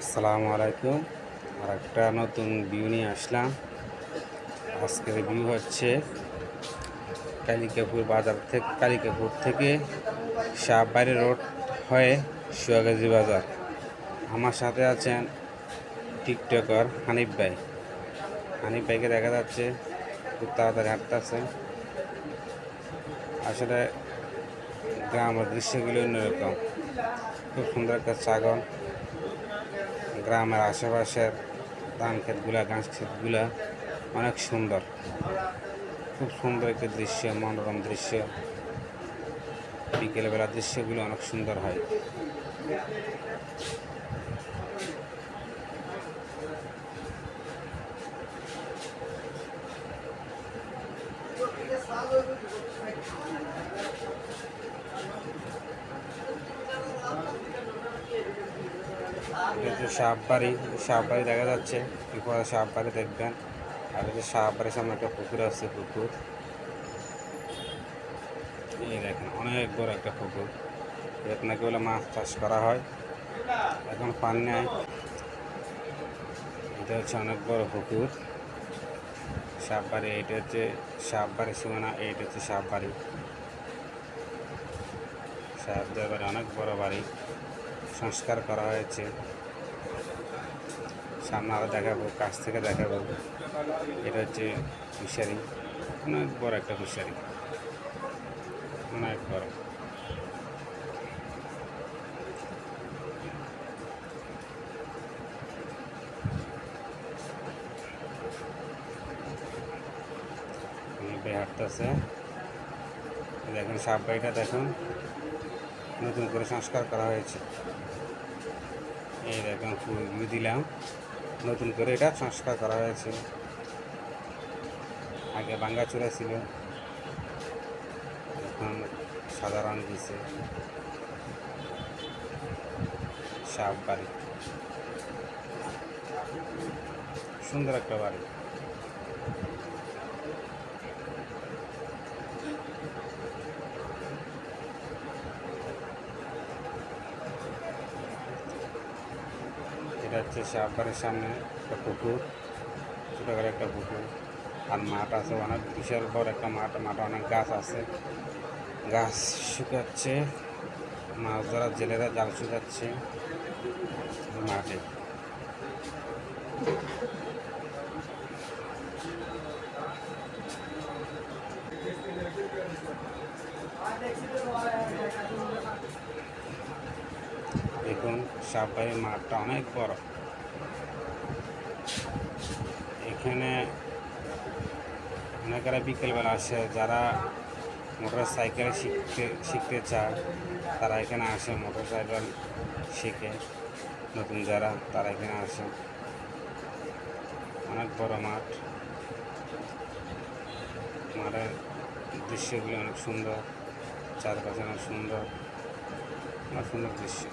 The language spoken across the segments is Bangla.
আসসালামু আলাইকুম। আর একটা নতুন ভিউ নিয়ে আসলাম। আজকের ভিউ হচ্ছে কালিকাপুর বাজার থেকে কালিকাপুর থেকে শাহবাড়ি রোড হয়ে সুয়াগাজী বাজার। আমার সাথে আছেন টিকটকার হানিফ ভাই। হানিফ ভাইকে দেখা যাচ্ছে, খুব তাড়াতাড়ি হাঁটতেছে। আসলে গ্রামের দৃশ্যগুলো অন্যরকম। খুব সুন্দর একটা ছাগল। গ্রামের আশেপাশের ধান ক্ষেতগুলা ঘাস ক্ষেতগুলা অনেক সুন্দর। খুব সুন্দর একটা দৃশ্য, মনোরম দৃশ্য। বিকেলবেলা দৃশ্যগুলো অনেক সুন্দর হয়। এটা হচ্ছে সাপবাড়ি সাপবাড়ি দেখা যাচ্ছে। এরপরে সাপবাড়ি দেখবেন। আর হচ্ছে সাপবাড়ির সামনে একটা পুকুর আছে, পুকুর। এই দেখেন, অনেক বড় একটা পুকুর। এখানে নাকি বলে মাছ চাষ করা হয়। এখন পান নেয় এটা হচ্ছে অনেক বড় পুকুর। সাপবাড়ি, এটা হচ্ছে সাপবাড়ি সীমানা এইটা হচ্ছে সাপবাড়ি। সাহেবদের বাড়ি অনেক বড় বাড়ি সংস্কার করা হয়েছে। সামনে দেখাবো, কাছ থেকে দেখাবো। এটা হচ্ছে ফিশারি অনেক বড় একটা ফিশারি অনেক বড়। হাঁটতেছে দেখুন, সাপ বাড়িটা দেখুন। নতুন করে সংস্কার করা হয়েছে। এই দেখুন দিলাম। নতুন করে এটা সংস্কার করা হয়েছে। আগে ভাঙ্গাচুরা ছিল, এখন সাধারণ দিছে সাপ বাড়ি। সুন্দর একটা বাড়ি। এটা হচ্ছে সামনে একটা পুকুর, ছোটো করে একটা পুকুর। আর মাঠ আছে অনেক, বিশাল বড় একটা মাঠ, মাঠে অনেক গাছ আছে। গাছ শুকাচ্ছে, মাছ ধরার জেলেরা জাল শুকাচ্ছে মাঠে। দেখুন সাববাড়ির মাঠটা অনেক বড়। এখানে অনেকেরা বিকেলবেলা আসে, যারা মোটর সাইকেল শিখতে শিখতে চায়, তারা এখানে আসে মোটর সাইকেল শিখে। নতুন যারা, তারা এখানে আসে। অনেক বড় মাঠ। মাঠের দৃশ্যগুলি অনেক সুন্দর, চারপাশে অনেক সুন্দর অনেক সুন্দর দৃশ্য।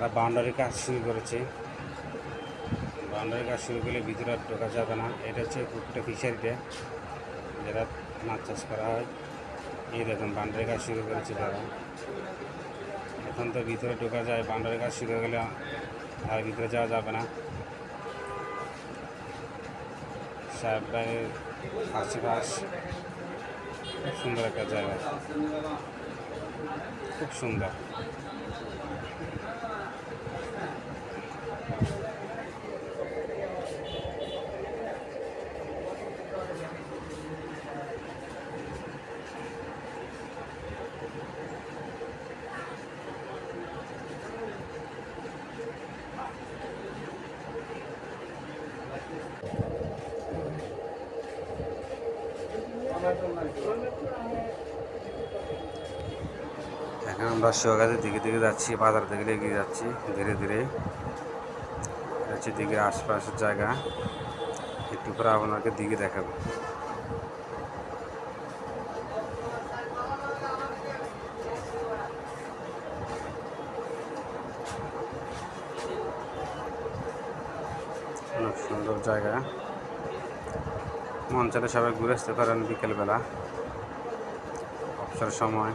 তারা বাউন্ডারি কাজ শুরু করেছে। বাউন্ডারি কাজ শুরু করলে ভিতরে আর ঢোকা যাবে না। এটা হচ্ছে পুকুরটা ফিশারিতে যেটা মাছ চাষ করা হয়। এই দেখুন বাউন্ডারি কাজ শুরু করেছে তারা। এখন তো ভিতরে ঢোকা যায় বাউন্ডারি কাজ শুরু হয়ে গেলে আর ভিতরে যাওয়া যাবে না। সাহেব আশেপাশ খুব সুন্দর একটা জায়গা। খুব সুন্দর। Gracias. এখন আমরা সোয়াগাদের দিকে দিকে যাচ্ছি, বাজার দিকে এগিয়ে যাচ্ছি, ধীরে ধীরে। হচ্ছে দিকে আশপাশের জায়গা। একটু পরে আপনাকে দিকে দেখাবো। অনেক সুন্দর জায়গা। মন সবাই ঘুরে আসতে পারেন বিকেলবেলা। অবসর সময়।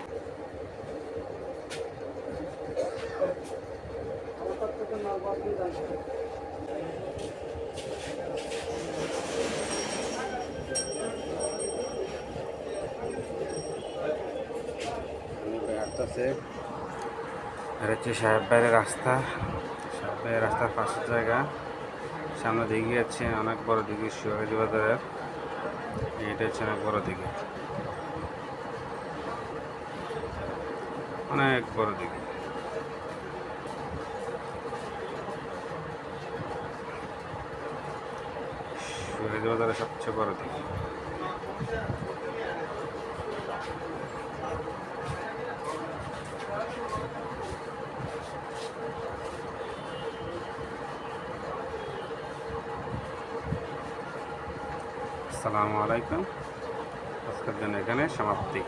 হাঁটতেছে এটা হচ্ছে সাহেব রাস্তা। সাহেব রাস্তার পাশের জায়গা। সামনে দিঘি আছে, অনেক বড় দিঘি শিবাজি বাজারের। এটা হচ্ছে অনেক বড় দিঘি। অনেক বড় দিঘি। শিবাজি বাজারের সবচেয়ে বড় দিঘি। আসসালামু আলাইকুম। আজকের জন্য এখানে সমাপ্তি।